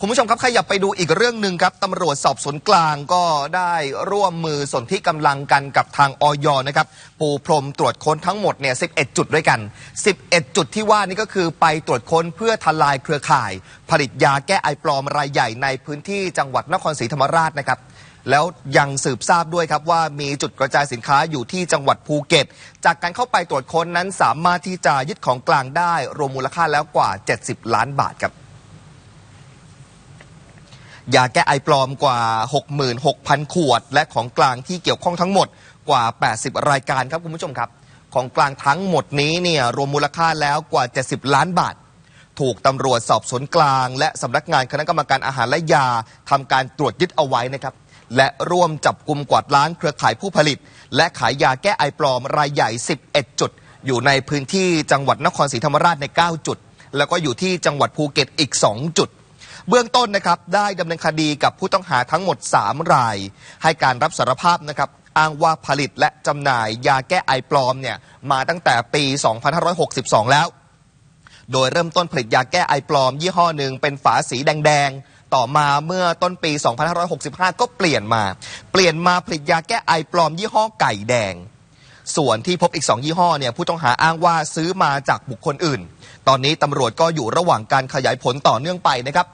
คุณผู้ชมครับขยับไปดูอีกเรื่องหนึ่งครับตำรวจสอบสวนกลางก็ได้ร่วมมือสนธิกำลังกันกับทางออยนะครับ ปูพรมตรวจค้นทั้งหมดเนี่ย 11 จุดด้วยกัน 11 จุดที่ว่านี่ก็คือไปตรวจค้นเพื่อทลายเครือข่าย ผลิตยาแก้ไอปลอมรายใหญ่ในพื้นที่จังหวัดนครศรีธรรมราชนะครับแล้วยังสืบทราบด้วยครับว่ามีจุดกระจายสินค้าอยู่ที่จังหวัดภูเก็ต จากการเข้าไปตรวจค้นนั้นสามารถที่จะยึดของกลางได้รวมมูลค่าแล้วกว่า 70 ล้านบาทครับ ยาแก้ไอปลอมกว่า 66,000 ขวด และของกลางที่เกี่ยวข้องทั้งหมดกว่า 80 รายการครับคุณผู้ชมครับ ของกลางทั้งหมดนี้เนี่ยรวมมูลค่าแล้วกว่า 70 ล้านบาท ถูกตำรวจสอบสวนกลาง และสำนักงานคณะกรรมการอาหารและยาทำการตรวจยึดเอาไว้นะครับและร่วมจับกลุ่มกวาดล้างเครือข่ายผู้ผลิต และขายยาแก้ไอปลอมรายใหญ่ 11 จุด อยู่ในพื้นที่จังหวัดนครศรีธรรมราชใน 9 จุด แล้วก็อยู่ที่จังหวัดภูเก็ตอีก 2 จุด เบื้องต้นนะครับได้ดำเนินคดีกับผู้ต้องหาทั้งหมด 3 ราย ให้การรับสารภาพนะครับอ้างว่าผลิตและจำหน่ายยาแก้ไอปลอมเนี่ยมาตั้งแต่ปี 2562 แล้ว โดยเริ่มต้นผลิตยาแก้ไอปลอม ยี่ห้อหนึ่งเป็นฝาสีแดงๆ ต่อมาเมื่อต้นปี 2565 ก็เปลี่ยนมา เปลี่ยนมาผลิตยาแก้ไอปลอม ยี่ห้อไก่แดง ส่วนที่พบอีก 2 ยี่ห้อเนี่ยผู้ต้องหาอ้างว่าซื้อมาจากบุคคลอื่น ตอนนี้ตำรวจก็อยู่ระหว่างการขยายผลต่อเนื่องไปนะครับ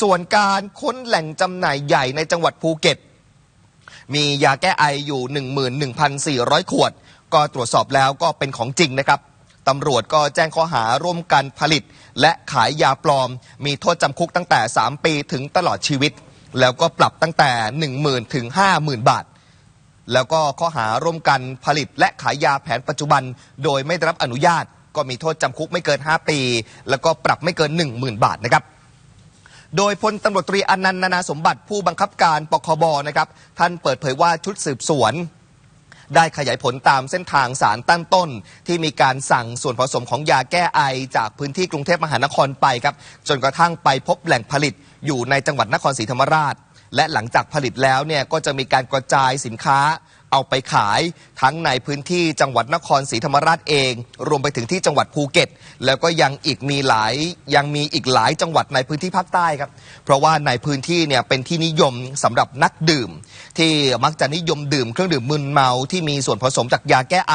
ส่วนการค้นแหล่งจำหน่ายใหญ่ในจังหวัดภูเก็ต มียาแก้ไออยู่ 11,400 ขวด ก็ตรวจสอบแล้วก็เป็นของจริงนะครับตำรวจก็แจ้งข้อหาร่วมกันผลิต และขายยาปลอม มีโทษจำคุกตั้งแต่ 3 ปีถึงตลอดชีวิต แล้วก็ปรับตั้งแต่ 10,000ถึง50,000 บาท แล้วก็ข้อหาร่วมกันผลิต และขายยาแผนปัจจุบัน โดยไม่ได้รับอนุญาต ก็มีโทษจำคุกไม่เกิน 5 ปี แล้วก็ปรับไม่เกิน 10,000 บาทนะครับ โดยพลตำรวจตรีอนันต์นานาสมบัติผู้บังคับการปคบนะครับท่านเปิดเผยว่าชุดสืบสวนได้ขยายผลตามเส้นทางสารตั้งต้น ที่มีการสั่งส่วนผสมของยาแก้ไอ จากพื้นที่กรุงเทพมหานครไปครับ จนกระทั่งไปพบแหล่งผลิตอยู่ในจังหวัดนครศรีธรรมราช และหลังจากผลิตแล้วเนี่ยก็จะมีการกระจายสินค้า เอาไปขายทั้งในพื้นที่จังหวัดนครศรีธรรมราชเอง รวมไปถึงที่จังหวัดภูเก็ต แล้วก็ยังอีกมีหลายยังมีอีกหลายจังหวัดในพื้นที่ภาคใต้ครับ เพราะว่าในพื้นที่เนี่ยเป็นที่นิยมสำหรับนักดื่ม ที่มักจะนิยมดื่มเครื่องดื่มมึนเมาที่มีส่วนผสมจากยาแก้ไอ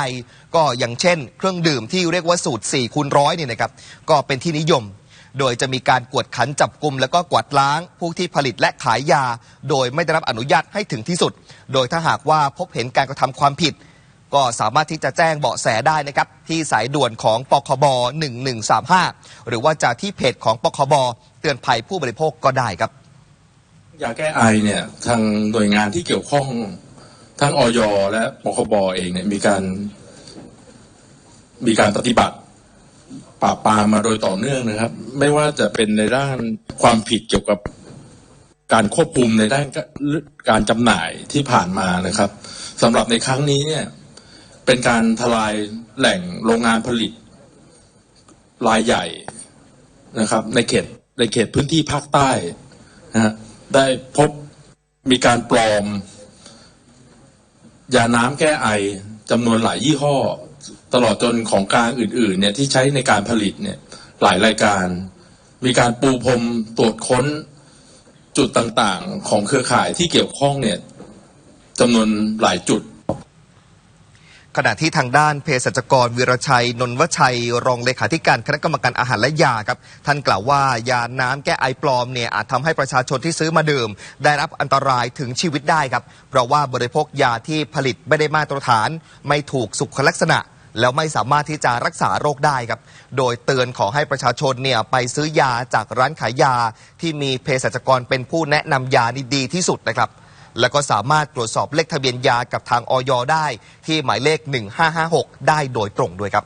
ก็อย่างเช่น เครื่องดื่มที่เรียกว่าสูตร4คูณร้อยเนี่ยนะครับก็เป็นที่นิยม โดยจะมีการกวดขันจับกลุ่มแล้วก็กวาดล้างผู้ที่ผลิตและขายยา โดยไม่ได้รับอนุญาตให้ถึงที่สุด โดยถ้าหากว่าพบเห็นการกระทำความผิด ก็สามารถที่จะแจ้งเบาะแสได้นะครับ ที่สายด่วนของปคบ 1135 หรือว่าจะที่เพจของปคบ เตือนภัยผู้บริโภคก็ได้ครับยาแก้ไอเนี่ยทางหน่วยงานที่เกี่ยวข้องทั้งออยและปคบเองเนี่ยมีการ มีการปฏิบัติ ปราบปรามมาโดยต่อเนื่องนะครับ ไม่ว่าจะเป็นในด้านความผิดเกี่ยวกับการควบคุมในด้านการจำหน่ายที่ผ่านมานะครับสำหรับในครั้งนี้เนี่ยเป็นการทลายแหล่งโรงงานผลิตรายใหญ่นะครับ ในเขตในเขตพื้นที่ภาคใต้นะฮะได้พบมีการปลอม ยาน้ำแก้ไอจำนวนหลายยี่ห้อ ตลอดจนของกลางอื่นๆเนี่ยที่ใช้ในการผลิตเนี่ยหลายรายการ มีการปูพรมตรวจค้นจุดต่างๆ ของเครือข่ายที่เกี่ยวข้องเนี่ยจำนวนหลายจุดขณะที่ทางด้านเภสัชกรวีรชัย นนวชัย รองเลขาธิการคณะกรรมการอาหารและยาครับ ท่านกล่าวว่ายาน้ำแก้ไอปลอมเนี่ยอาจทำให้ประชาชนที่ซื้อมาดื่ม ได้รับอันตรายถึงชีวิตได้ครับ เพราะว่าบริโภคยาที่ผลิตไม่ได้มาตรฐาน ไม่ถูกสุขลักษณะ แล้วไม่สามารถที่จะรักษาโรคได้ครับ โดยเตือนขอให้ประชาชนเนี่ยไปซื้อยาจากร้านขายยา ที่มีเภสัชกรเป็นผู้แนะนำยานี่ดีที่สุดนะครับ แล้วก็สามารถตรวจสอบเลขทะเบียนยากับทางออยได้ ที่หมายเลข 1556 ได้โดยตรงด้วยครับ